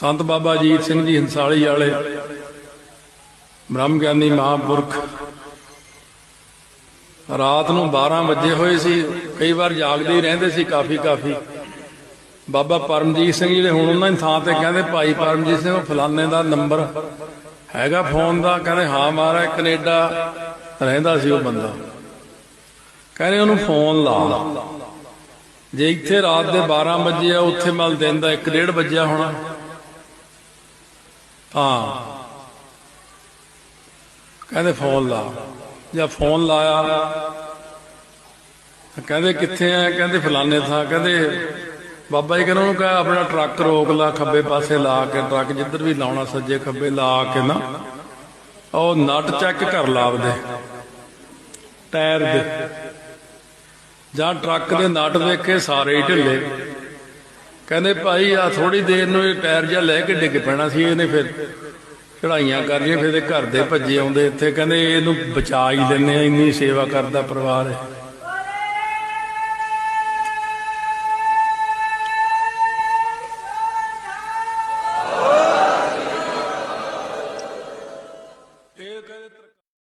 ਸੰਤ ਬਾਬਾ ਅਜੀਤ ਸਿੰਘ ਜੀ ਹੰਸਾਲੀ ਵਾਲੇ ਬ੍ਰਹਮ ਗਿਆਨੀ ਮਹਾਂਪੁਰਖ। ਰਾਤ ਨੂੰ 12 ਵਜੇ ਹੋਏ ਸੀ, ਕਈ ਵਾਰ ਜਾਗਦੇ ਹੀ ਰਹਿੰਦੇ ਸੀ ਕਾਫੀ ਕਾਫੀ। ਬਾਬਾ ਪਰਮਜੀਤ ਸਿੰਘ ਜੀ ਦੇ ਹੁਣ ਉਹਨਾਂ ਦੀ ਥਾਂ ਤੇ ਕਹਿੰਦੇ ਭਾਈ ਪਰਮਜੀਤ ਸਿੰਘ, ਉਹ ਫਲਾਣੇ ਦਾ ਨੰਬਰ ਹੈਗਾ ਫੋਨ ਦਾ, ਕਹਿੰਦੇ ਹਾਂ ਮਹਾਰਾਜ, ਕੈਨੇਡਾ ਰਹਿੰਦਾ ਸੀ ਉਹ ਬੰਦਾ। ਕਹਿੰਦੇ ਉਹਨੂੰ ਫੋਨ ਲਾ। ਜੇ ਇੱਥੇ ਰਾਤ ਦੇ 12 ਵਜੇ ਆ, ਉੱਥੇ ਮਲ ਦਿਨ ਦਾ 1:30 ਵਜਿਆ ਹੋਣਾ। ਹਾਂ। ਕਹਿੰਦੇ ਫੋਨ ਲਾ। ਜਾਂ ਫੋਨ ਲਾਇਆ। ਕਹਿੰਦੇ ਕਿੱਥੇ ਆ ਕਹਿੰਦੇ ਫਲਾਣੇ ਥਾਂ। ਕਹਿੰਦੇ ਬਾਬਾ ਜੀ ਕਹਿੰਦੇ ਉਹਨੂੰ ਕਹੇ, ਆਪਣਾ ਟਰੱਕ ਰੋਕ ਲਾ, ਖੱਬੇ ਪਾਸੇ ਲਾ ਕੇ ਟਰੱਕ, ਜਿੱਧਰ ਵੀ ਲਾਉਣਾ ਸੱਜੇ ਖੱਬੇ ਲਾ ਕੇ ਨਾ, ਉਹ ਨਟ ਚੈੱਕ ਕਰ ਲਾ ਆਪਦੇ। ਟਾਇਰ ਦੇ। ਜਾਂ ਟਰੱਕ ਦੇ ਨਟ ਵੇਖੇ ਸਾਰੇ ਹੀ ਢਿੱਲੇ। ਕਹਿੰਦੇ ਭਾਈ ਆ ਥੋੜੀ ਦੇਰ ਨੂੰ ਇਹ ਟਾਇਰ ਜਾਂ ਲੈ ਕੇ ਡਿੱਗ ਪੈਣਾ ਸੀ ਇਹਨੇ ਫਿਰ। ਚੜਾਈਆਂ ਕਰਨੀਆਂ, ਫਿਰ ਇਹ ਘਰ ਦੇ ਭੱਜੇ ਆਉਂਦੇ ਇੱਥੇ। ਕਹਿੰਦੇ ਇਹਨੂੰ ਬਚਾ ਹੀ ਲੈਨੇ ਆ ਇੰਨੀ ਸੇਵਾ ਕਰਦਾ ਪਰਿਵਾਰ ਹੈ।